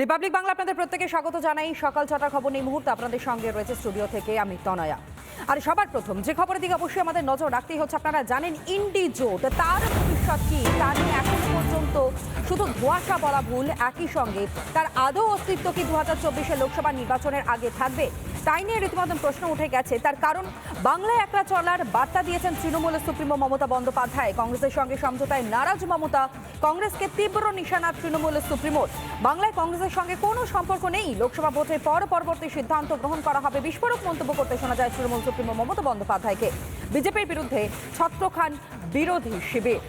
Republic Bangla আপনাদের প্রত্যেকে স্বাগত জানাই। সকাল ছটার খবর এই মুহূর্তে আপনাদের সঙ্গে রয়েছে স্টুডিও থেকে আমি তনয়া। আর সবার প্রথম যে খবরের দিকে অবশ্যই আমাদের নজর রাখতেই হচ্ছে। আপনারা জানেন ইন্ডি জোট তার ভবিষ্যৎ কি? তা নিয়ে এখনও পর্যন্ত শুধু ধোঁয়াশা বলা ভুল, একই সঙ্গে তার আদৌ অস্তিত্ব কি দু হাজার চব্বিশের লোকসভা নির্বাচনের আগে থাকবে? তাই নিয়ে রীতিমতন প্রশ্ন উঠে গেছে। তার কারণ, বাংলায় একলা চলার বার্তা দিয়েছেন তৃণমূল সুপ্রিমো মমতা বন্দ্যোপাধ্যায়। কংগ্রেসের সঙ্গে সমঝোতায় নারাজ মমতা, কংগ্রেসকে তীব্র নিশানা তৃণমূল সুপ্রিমোর। বাংলায় কংগ্রেসের সঙ্গে কোনো সম্পর্ক নেই। লোকসভা ভোটের পর পরবর্তী সিদ্ধান্ত গ্রহণ করা হবে। বিস্ফোরক মন্তব্য করতে শোনা যায় তৃণমূল সুপ্রিমো মমতা বন্দ্যোপাধ্যায়কে। বিজেপির বিরুদ্ধে ছত্রখান বিরোধী শিবির।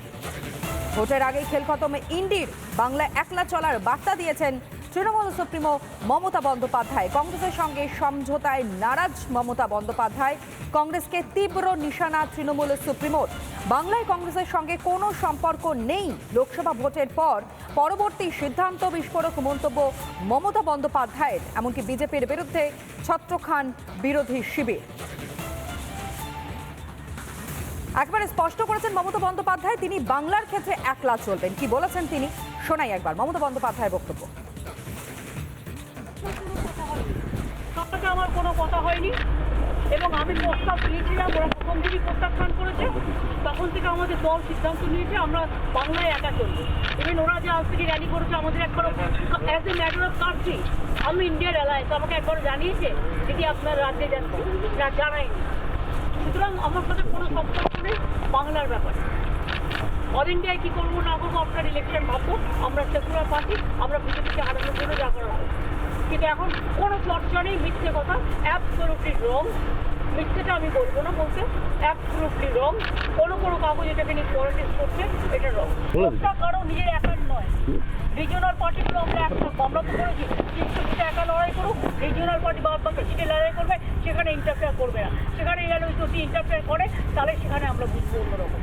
ভোটের আগে খেল খতমে ইন্ডির বাংলা একলা চলার বার্তা দিয়েছেন তৃণমূল সুপ্রিমো মমতা বন্দ্যোপাধ্যায়। কংগ্রেসের সঙ্গে সমঝোতায় নারাজ মমতা বন্দ্যোপাধ্যায়। কংগ্রেসকে তীব্র নিশানা তৃণমূল সুপ্রিমোর। বাংলায় কংগ্রেসের সঙ্গে কোনো সম্পর্ক নেই। লোকসভা ভোটের পর পরবর্তী সিদ্ধান্ত বিস্ফোরক মন্তব্য মমতা বন্দ্যোপাধ্যায়ের, এমনকি বিজেপির বিরুদ্ধে ছত্রখান বিরোধী শিবির। একবারে স্পষ্ট করেছেন মমতা বন্দ্যোপাধ্যায়, তিনি বাংলার ক্ষেত্রে একলা চলবেন। কি বলেছেন তিনি? শোনাই একবার মমতা বন্দ্যোপাধ্যায়ের বক্তব্য। আমার কোনো কথা হয়নি। এবং আমি প্রস্তাব দিয়েছিলাম ওরা প্রথম দিনই প্রত্যাখ্যান করেছে। তখন থেকে আমাদের দল সিদ্ধান্ত নিয়েছে, আমরা বাংলায় একা চলবো। ইভেন ওরা যে আজ থেকে র্যালি করেছে, আমাদের একবার as a matter of country আমি ইন্ডিয়ার অ্যালায়েন্স আমাকে একবার জানিয়েছে যদি আপনার রাজ্যে যাচ্ছে জানায়নি সুতরাং আমার সাথে কোনো সম্পর্ক নেই, বাংলার ব্যাপারে। অল ইন্ডিয়ায় কী করব না করব, আপনার ইলেকশন ভাববো, আমরা সেকুলার পার্টি আমরা বিজেপিকে হারানোর জন্য যা করা হবে। কিন্তু এখন কোনো চর্চা নেই মিথ্যে কথা অ্যাবসলুটলি রং মিথ্যেটা আমি বলব না বলতে অ্যাবসলুটলি রং কোনো কোনো কাগজ এটাকে নিয়ে পলিটিক্স করছে এটা রং প্রস্তাব কারও নিজের একার নয়। রিজিওনাল পার্টিগুলো আমরা একটা আমরা তো করেছি। তিনশো সিটে একা লড়াই করুক রিজিওনাল পার্টি বাদ বাকি সিটে লড়াই করবে সেখানে ইন্টারফেয়ার করবে না। সেখানে যদি ইন্টারফেয়ার করে তাহলে সেখানে আমরা বুঝব অন্যরকম।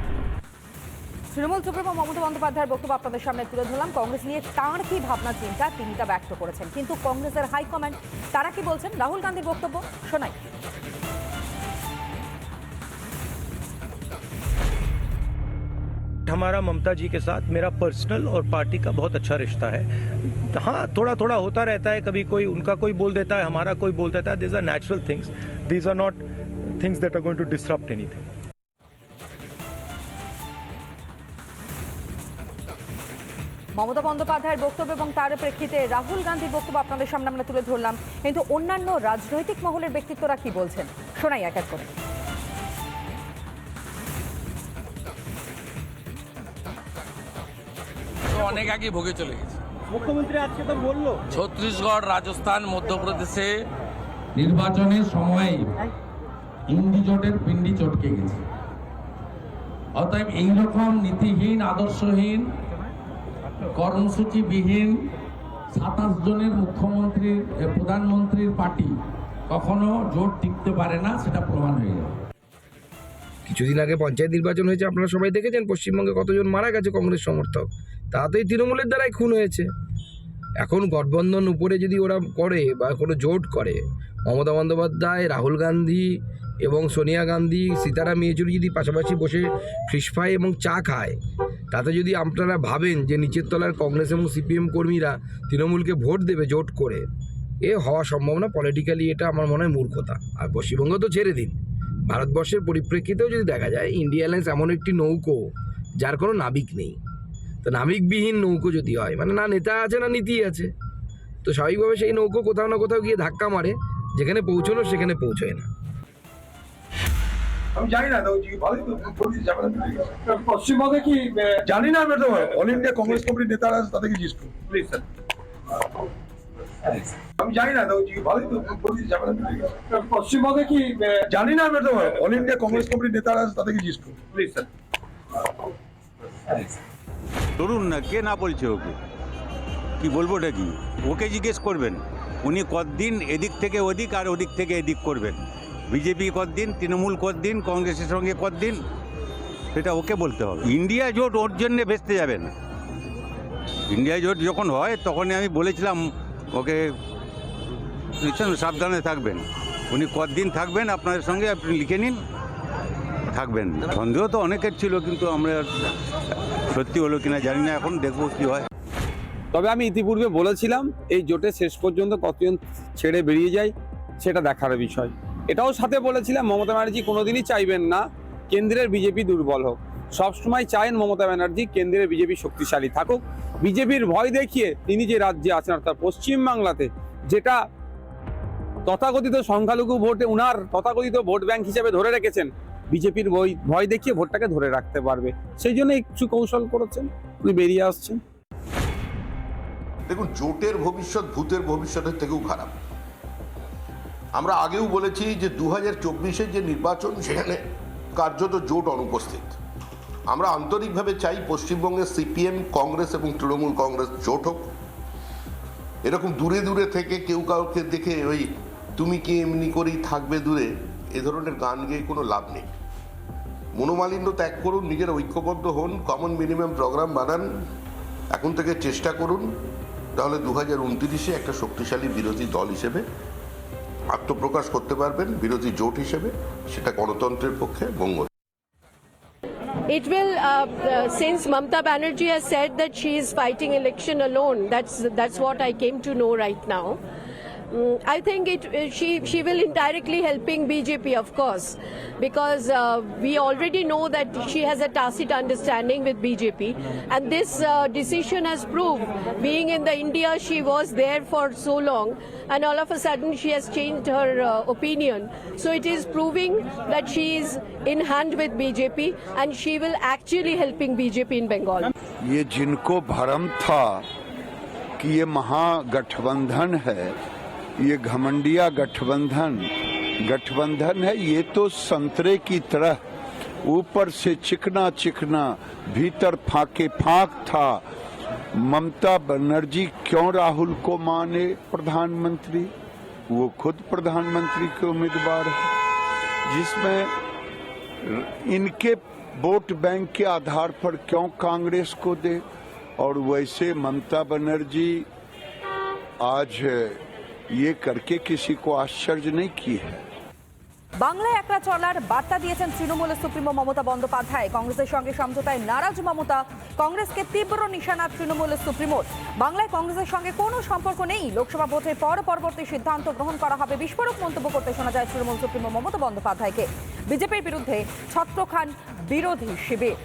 তৃণমূল সুপ্রিমো মমতা বন্দ্যোপাধ্যায়ের বক্তব্য আপনাদের সামনে তুলে ধরলাম কংগ্রেস নিয়ে তাঁর কি ভাবনা চিন্তা তিনি তা ব্যক্ত করেছেন কিন্তু কংগ্রেসের হাইকমান্ড তারা কি বলছেন রাহুল গান্ধীর বক্তব্য শোনাই हमारा ममता जी के साथ मेरा पर्सनल और पार्टी का बहुत अच्छा रिश्ता है हाँ थोड़ा थोड़ा होता रहता है कभी कोई उनका कोई बोल देता है हमारा कोई बोल देता है this are natural things these are not things that are going to disrupt anything Mamata বন্দ্যোপাধ্যায়ের বক্তব্য এবং তার প্রেক্ষিতে রাহুল গান্ধীর বক্তব্য আপনাদের সামনে আমরা তুলে ধরলাম। কিন্তু অন্যান্য রাজনৈতিক মহলের ব্যক্তিত্বরা কি বলছেন? শোনাই এক এক করে। অনেক আগে ভোগে চলে গেছে। মুখ্যমন্ত্রী আজকে তো বলল। ছত্তিশগড় রাজস্থান মধ্যপ্রদেশে নির্বাচনের সময় ইন্ডিজোটের পিন্ডি চটকে গেছে। অতএব এইরকম নীতিহীন আদর্শহীন কর্মসূচিবিহীন সাতাশ জনের মুখ্যমন্ত্রীর প্রধানমন্ত্রীর পার্টি কখনো জোট টিকতে পারে না, সেটা প্রমাণ হয়ে যাবে। কিছুদিন আগে পঞ্চায়েত নির্বাচন হয়েছে, আপনারা সবাই দেখেছেন, পশ্চিমবঙ্গে কতজন মারা গেছে কংগ্রেস সমর্থক। তা তো এই তৃণমূলের দ্বারাই খুন হয়েছে। এখন গঠবন্ধন উপরে যদি ওরা করে বা কোনো জোট করে, মমতা বন্দ্যোপাধ্যায়, রাহুল গান্ধী এবং সোনিয়া গান্ধী, সীতারাম ইয়েচুরি যদি পাশাপাশি বসে ফিশ ফ্রাই এবং চা খায়, তাতে যদি আপনারা ভাবেন যে নিচের তলার কংগ্রেস এবং সিপিএম কর্মীরা তৃণমূলকে ভোট দেবে জোট করে, এ হওয়া সম্ভব না পলিটিক্যালি এটা আমার মনে হয় মূর্খতা। আর পশ্চিমবঙ্গ তো ছেড়ে দিন। ভারতবর্ষের পরিপ্রেক্ষিতেও যদি দেখা যায় ইন্ডিয়া অ্যালায়েন্স এমন একটি নৌকো, যার কোনো নাবিক নেই। তো নাবিকবিহীন নৌকো যদি হয় মানে না নেতা আছে, না নীতি আছে, তো স্বাভাবিকভাবে সেই নৌকো কোথাও না কোথাও গিয়ে ধাক্কা মারে, যেখানে পৌঁছানো সেখানে পৌঁছয় না। আমি জানি না তো ভালোই তো পশ্চিমবঙ্গে কি জানি না আমি তো অল ইন্ডিয়া কংগ্রেস কমিটির নেতারা আছে তাদেরকে জিজ্ঞেস করুন প্লিজ স্যার। আমি জানি না তো ভালোই তো পশ্চিমবঙ্গে কি জানি না আমি তো অল ইন্ডিয়া কংগ্রেস কমিটির নেতারা আছে তাদেরকে জিজ্ঞেস করুন প্লিজ স্যার। ধরুন না কে না বলছে ওকে? কি বলবোটা কি? ওকে জিজ্ঞেস করবেন। উনি কতদিন এদিক থেকে ওদিক আর ওদিক থেকে এদিক করবেন? বিজেপি কতদিন, তৃণমূল কতদিন, কংগ্রেসের সঙ্গে কতদিন, সেটা ওকে বলতে হবে। ইন্ডিয়া জোট ওর জন্যে ভেস্তে যাবে না। ইন্ডিয়া জোট যখন হয়, তখনই আমি বলেছিলাম ওকে নিশ্চয় সাবধানে থাকবেন। উনি কতদিন থাকবেন, আপনাদের সঙ্গে আপনি লিখে নিন। থাকবেন। সন্দেহ তো অনেকের ছিল, কিন্তু আমরা সত্যি হলো কিনা জানি না, এখন দেখব কি হয়। তবে আমি ইতিপূর্বে বলেছিলাম, এই জোটে শেষ পর্যন্ত কতজন ছেড়ে বেরিয়ে যায়, সেটা দেখার বিষয়। এটাও সাথে বলেছিলাম, মমতা ব্যানার্জি কোনোদিনই চাইবেন না কেন্দ্রের বিজেপি দুর্বল হোক। সবসময় চায়েন মমতা ব্যানার্জি কেন্দ্রের বিজেপি শক্তিশালী থাকুক। বিজেপির ভয় দেখিয়ে তিনি যে রাজ্যে আছেন, অর্থাৎ পশ্চিমবাংলাতে যেটা তথাকথিত সংখ্যালঘু ভোটে উনার তথাকথিত ভোট ব্যাংক হিসেবে ধরে রেখেছেন, বিজেপির ভয় ভয় দেখিয়ে ভোটটাকে ধরে রাখতে পারবে। সেই জন্য কিছু কৌশল করেছেন, উনি বেরিয়ে আসছেন। দেখুন, জোটের ভবিষ্যৎ ভূতের ভবিষ্যতের থেকেও খারাপ। আমরা আগেও বলেছি যে দু হাজার যে নির্বাচন, সেখানে কার্যত জোট অনুপস্থিত। আমরা আন্তরিকভাবে চাই পশ্চিমবঙ্গের সিপিএম, কংগ্রেস এবং তৃণমূল কংগ্রেস জোট হোক। এরকম দূরে দূরে থেকে কেউ কাউকে দেখে ওই, তুমি কি এমনি করেই থাকবে দূরে? এ ধরনের গান গেয়ে কোনো লাভ নেই। মনোমালিন্য ত্যাগ করুন, নিজের ঐক্যবদ্ধ হন কমন মিনিমাম প্রোগ্রাম বানান, এখন থেকে চেষ্টা করুন। তাহলে দু হাজার উনত্রিশে একটা শক্তিশালী বিরোধী দল হিসেবে আত্মপ্রকাশ করতে পারবেন বিরোধী জোট হিসেবে সেটা গণতন্ত্রের পক্ষে মঙ্গল It will, uh, uh, since Mamta Banerjee has said that she is fighting election alone, that's, that's what I came to know right now. Mm, I think it, uh, she, she will indirectly helping BJP, of course, because uh, we already know that she has a tacit understanding with BJP, and this uh, decision has proved, being in the India she was there for so long, and all of a sudden she has changed her uh, opinion. So it is proving that she is in hand with BJP, and she will actually helping BJP in Bengal. ये जिनको भरम था कि ये महागठबंधन है ये घमंडिया गठबंधन गठबंधन है ये तो संतरे की तरह, ऊपर से चिकना चिकना, भीतर फाके फाक था। ममता बनर्जी क्यों राहुल को माने प्रधानमंत्री? वो खुद प्रधानमंत्री के उम्मीदवार है, जिसमें इनके वोट बैंक के आधार पर क्यों कांग्रेस को दे? और वैसे ममता बनर्जी आज ये करके किसी को आश्चर्य नहीं की है বাংলায় একলা চলার বার্তা দিয়েছেন তৃণমূলের সুপ্রিমো মমতা বন্দ্যোপাধ্যায় কংগ্রেসের সঙ্গে সমঝোতায় নারাজ মমতা কংগ্রেসকে তীব্র নিশানা তৃণমূলের সুপ্রিমোর বাংলায় কংগ্রেসের সঙ্গে কোনো সম্পর্ক নেই লোকসভা ভোটের পর পরবর্তী সিদ্ধান্ত গ্রহণ করা হবে বিস্ফোরক মন্তব্য করতে শোনা যায় তৃণমূল সুপ্রিমো মমতা বন্দ্যোপাধ্যায়কে বিজেপির বিরুদ্ধে ছত্রখান বিরোধী শিবির